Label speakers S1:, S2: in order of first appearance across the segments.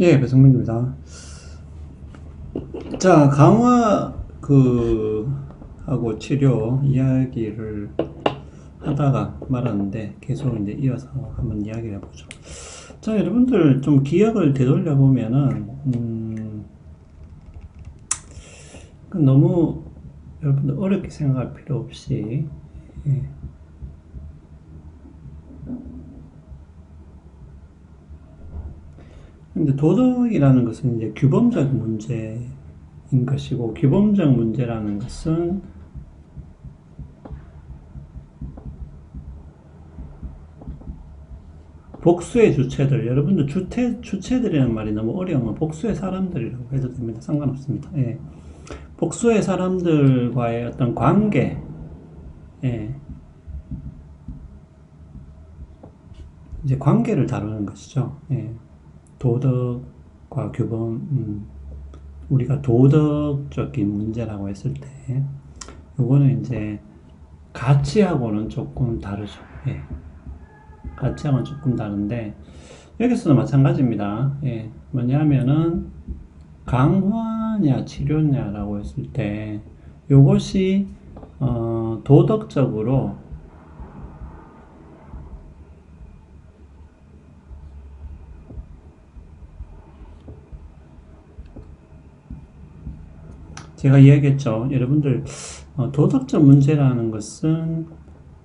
S1: 예, 배성민입니다. 자, 강화 그 하고 치료 이야기를 하다가 말았는데 계속 이제 이어서 한번 이야기를 해보죠. 자, 여러분들 좀 기억을 되돌려 보면은 음, 그 너무 여러분들 어렵게 생각할 필요 없이 예. 근데 도덕이라는 것은 이제 규범적 문제인 것이고 규범적 문제라는 것은 복수의 주체들 여러분들 주체 주체들이라는 말이 너무 어려우면 복수의 사람들이라고 해도 됩니다 상관없습니다 예. 복수의 사람들과의 어떤 관계 예. 이제 관계를 다루는 것이죠 예. 도덕과 규범, 음, 우리가 도덕적인 문제라고 했을 때, 요거는 이제 가치하고는 조금 다르죠. 예. 가치하고는 조금 다른데, 여기서도 마찬가지입니다. 예. 뭐냐면은, 강화냐, 치료냐라고 했을 때, 요것이, 어, 도덕적으로 제가 이야기했죠. 여러분들 어, 도덕적 문제라는 것은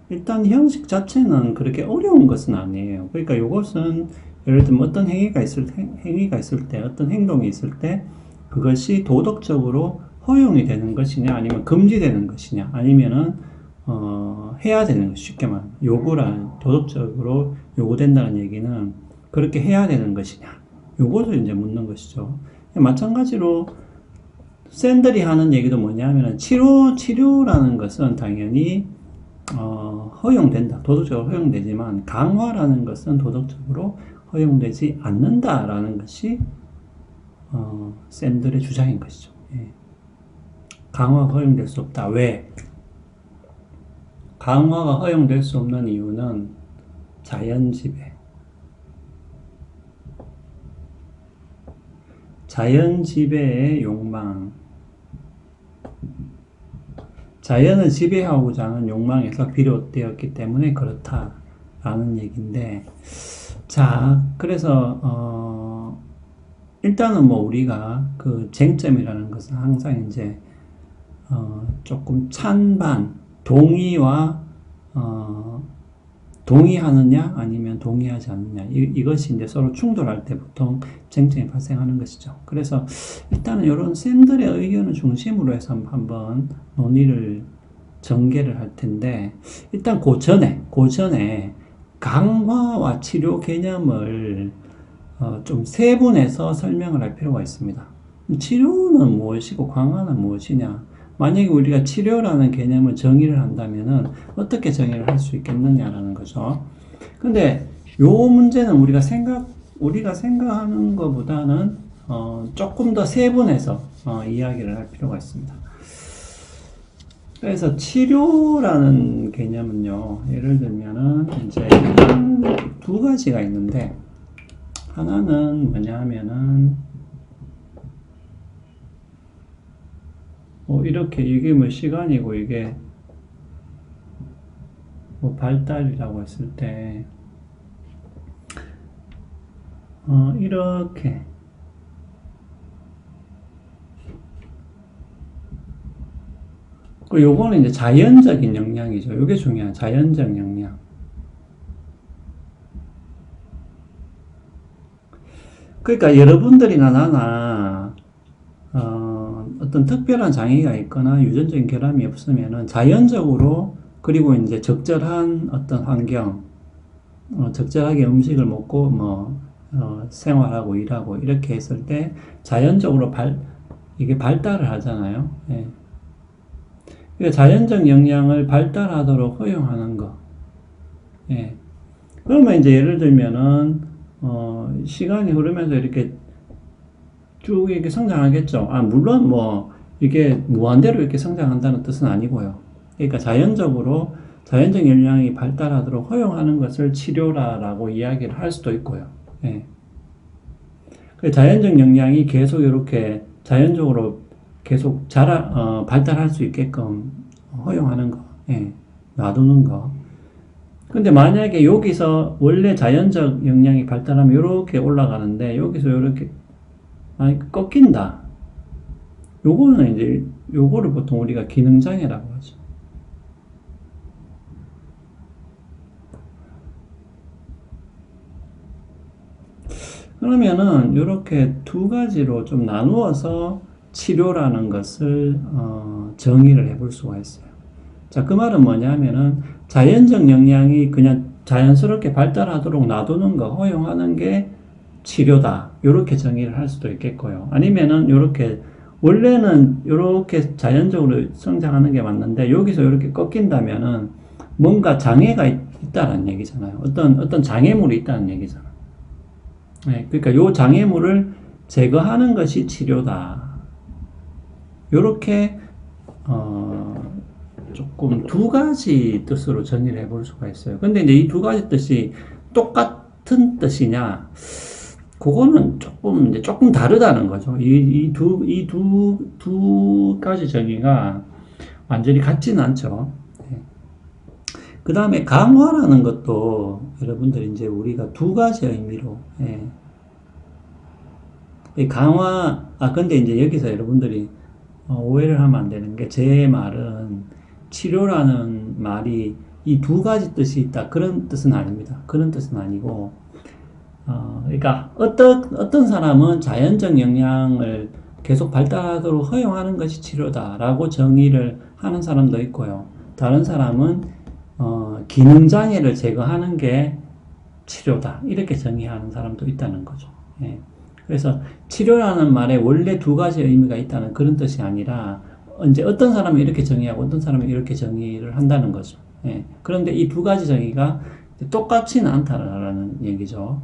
S1: 일단 형식 자체는 그렇게 어려운 것은 아니에요. 그러니까 이것은 예를 들면 어떤 행위가 있을 행, 행위가 있을 때 어떤 행동이 있을 때 그것이 도덕적으로 허용이 되는 것이냐 아니면 금지되는 것이냐 아니면은 어, 해야 되는 것 쉽게 말하면 요구란 도덕적으로 요구된다는 얘기는 그렇게 해야 되는 것이냐 요것을 이제 묻는 것이죠. 마찬가지로 샌들이 하는 얘기도 뭐냐면은 치료 치료라는 것은 당연히 어, 허용된다 도덕적으로 허용되지만 강화라는 것은 도덕적으로 허용되지 않는다라는 것이 어, 샌들의 주장인 것이죠. 예. 강화가 허용될 수 없다. 왜? 강화가 허용될 수 없는 이유는 자연 지배. 자연 지배의 욕망. 자연을 지배하고자 하는 욕망에서 비롯되었기 때문에 그렇다라는 얘기인데, 자, 그래서, 어, 일단은 뭐 우리가 그 쟁점이라는 것은 항상 이제, 어, 조금 찬반, 동의와, 어, 동의하느냐 아니면 동의하지 않느냐 이, 이것이 이제 서로 충돌할 때 보통 쟁점이 발생하는 것이죠. 그래서 일단은 이런 샌들의 의견을 중심으로 해서 한번 논의를 전개를 할 텐데 일단 그 전에 그 전에 강화와 치료 개념을 어, 좀 세분해서 설명을 할 필요가 있습니다. 치료는 무엇이고 강화는 무엇이냐? 만약에 우리가 치료라는 개념을 정의를 한다면은 어떻게 정의를 할 수 있겠느냐라는 거죠. 근데 요 문제는 우리가 생각 우리가 생각하는 것보다는 어, 조금 더 세분해서 어, 이야기를 할 필요가 있습니다. 그래서 치료라는 개념은요, 예를 들면은 이제 두 가지가 있는데 하나는 뭐냐 하면은 뭐 이렇게 이게 뭐 시간이고 이게 뭐 발달이라고 했을 때 어, 이렇게 그 요거는 이제 자연적인 영향이죠. 요게 중요한 자연적 영향. 그러니까 여러분들이나 나나 어, 어떤 특별한 장애가 있거나 유전적인 결함이 없으면은 자연적으로 그리고 이제 적절한 어떤 환경, 어, 적절하게 음식을 먹고 뭐 어, 생활하고 일하고 이렇게 했을 때 자연적으로 발 이게 발달을 하잖아요. 예. 그러니까 자연적 영향을 발달하도록 허용하는 거. 예. 그러면 이제 예를 들면은 어, 시간이 흐르면서 이렇게 쭉 이렇게 성장하겠죠. 아, 물론 뭐, 이게 무한대로 이렇게 성장한다는 뜻은 아니고요. 그러니까 자연적으로, 자연적 영향이 발달하도록 허용하는 것을 치료라라고 이야기를 할 수도 있고요. 예. 그 자연적 역량이 계속 이렇게 자연적으로 계속 자라, 어, 발달할 수 있게끔 허용하는 거, 예, 놔두는 거. 근데 만약에 여기서 원래 자연적 역량이 발달하면 이렇게 올라가는데 여기서 이렇게 많이 꺾인다. 요거는 이제 요거를 보통 우리가 기능장애라고 하죠. 그러면은 이렇게 두 가지로 좀 나누어서 치료라는 것을 어, 정의를 해볼 수가 있어요. 자, 그 말은 뭐냐면은 자연적 역량이 그냥 자연스럽게 발달하도록 놔두는 거 허용하는 게 치료다. 이렇게 정의를 할 수도 있겠고요. 아니면은 이렇게 원래는 이렇게 자연적으로 성장하는 게 맞는데 여기서 이렇게 꺾인다면은 뭔가 장애가 있, 있다는 얘기잖아요. 어떤 어떤 장애물이 있다는 얘기잖아요. 네, 그러니까 요 장애물을 제거하는 것이 치료다. 요렇게 어 조금 두 가지 뜻으로 정의를 해볼 수가 있어요. 근데 이제 이 두 가지 뜻이 똑같은 뜻이냐? 그거는 조금 이제 조금 다르다는 거죠. 이두이두두 가지 정의가 완전히 같지는 않죠. 그 다음에 강화라는 것도 여러분들 이제 우리가 두 가지 의미로 예. 이 강화 아 근데 이제 여기서 여러분들이 어, 오해를 하면 안 되는 게 제 말은 치료라는 말이 이 두 가지 뜻이 있다 그런 뜻은 아닙니다. 그런 뜻은 아니고 어, 그러니까 어떤 어떤 사람은 자연적 역량을 계속 발달하도록 허용하는 것이 치료다라고 정의를 하는 사람도 있고요. 다른 사람은 어, 기능 장애를 제거하는 게 치료다 이렇게 정의하는 사람도 있다는 거죠. 예. 그래서 치료라는 말에 원래 두 가지 의미가 있다는 그런 뜻이 아니라 이제 어떤 사람은 이렇게 정의하고 어떤 사람은 이렇게 정의를 한다는 거죠. 예. 그런데 이 두 가지 정의가 똑같지는 않다라는 얘기죠.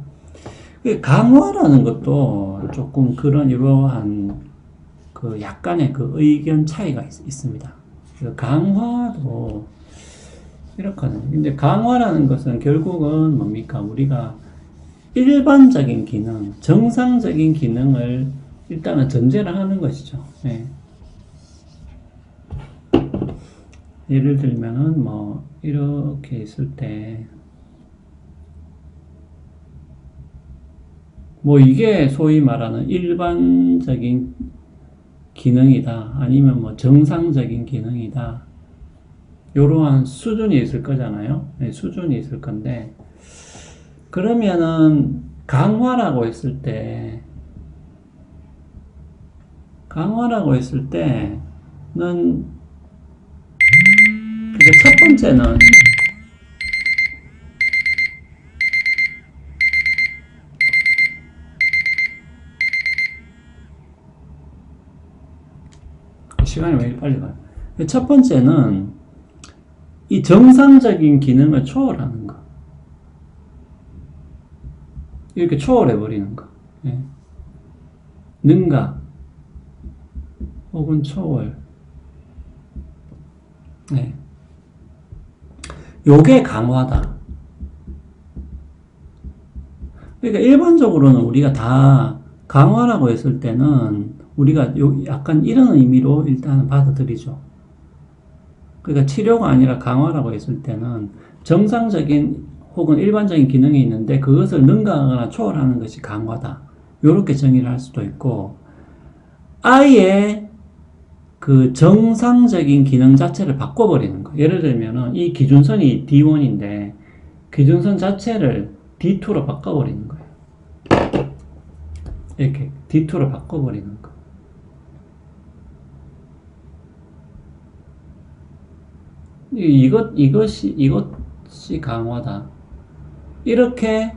S1: 그 강화라는 것도 조금 그런 이러한 그 약간의 그 의견 차이가 있, 습니다 강화도 이렇거든요. 근데 강화라는 것은 결국은 뭡니까? 우리가 일반적인 기능, 정상적인 기능을 일단은 전제를 하는 것이죠. 예. 예를 들면은 뭐 이렇게 있을 때 뭐 이게 소위 말하는 일반적인 기능이다. 아니면 뭐 정상적인 기능이다. 이러한 수준이 있을 거잖아요. 네, 수준이 있을 건데. 그러면은 강화라고 했을 때 강화라고 했을 때는 그러니까 첫 번째는 시간이 왜 이렇게 빨리 가요? 첫 번째는 이 정상적인 기능을 초월하는 거. 이렇게 초월해 버리는 거. 예. 능가 혹은 초월. 네. 요게 강화다. 그러니까 일반적으로는 우리가 다 강화라고 했을 때는 우리가 요 약간 이런 의미로 일단은 받아들이죠. 그러니까 치료가 아니라 강화라고 했을 때는 정상적인 혹은 일반적인 기능이 있는데 그것을 능가하거나 초월하는 것이 강화다. 이렇게 정의를 할 수도 있고, 아예 그 정상적인 기능 자체를 바꿔버리는 거. 예를 들면은 이 기준선이 D1인데, 기준선 자체를 D2로 바꿔버리는 거예요. 이렇게 D2로 바꿔버리는 거. 이것, 이것이, 이것이 강화다. 이렇게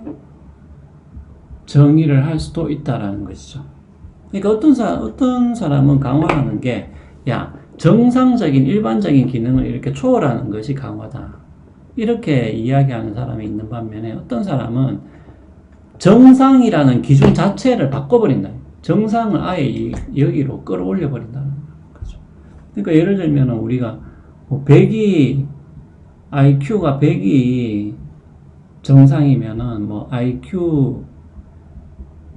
S1: 정의를 할 수도 있다라는 것이죠. 그러니까 어떤 사, 어떤 사람은 강화하는 게, 야, 정상적인 일반적인 기능을 이렇게 초월하는 것이 강화다. 이렇게 이야기하는 사람이 있는 반면에 어떤 사람은 정상이라는 기준 자체를 바꿔버린다. 정상을 아예 여기로 끌어올려 버린다는 거죠. 그러니까 예를 들면 우리가 뭐 100이 IQ가 100이 정상이면은 뭐 IQ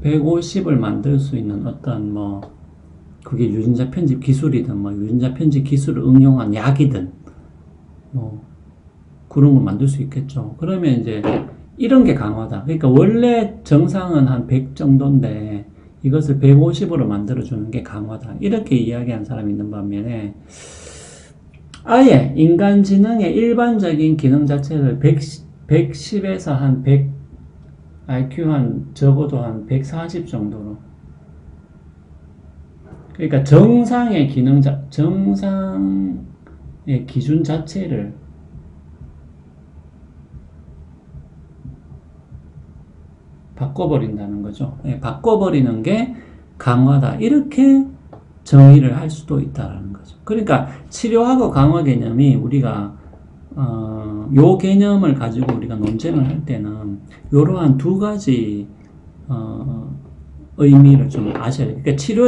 S1: 150을 만들 수 있는 어떤 뭐 그게 유전자 편집 기술이든 뭐 유전자 편집 기술을 응용한 약이든 뭐 그런 걸 만들 수 있겠죠. 그러면 이제 이런 게 강화다. 그러니까 원래 정상은 한 100 정도인데 이것을 150으로 만들어 주는 게 강화다. 이렇게 이야기한 사람이 있는 반면에 아예 인간 지능의 일반적인 기능 자체를 110, 110 에서 한 100, IQ 한 적어도 한 140 정도로. 그러니까 정상의 기능 자, 정상의 기준 자체를 바꿔버린다는 거죠. 예, 바꿔버리는 게 강화다. 이렇게 정의를 할 수도 있다라는 거죠. 그러니까 치료하고 강화 개념이 우리가 어, 요 개념을 가지고 우리가 논쟁을 할 때는 이러한 두 가지 어, 의미를 좀 아셔야 돼요. 그러니까 치료의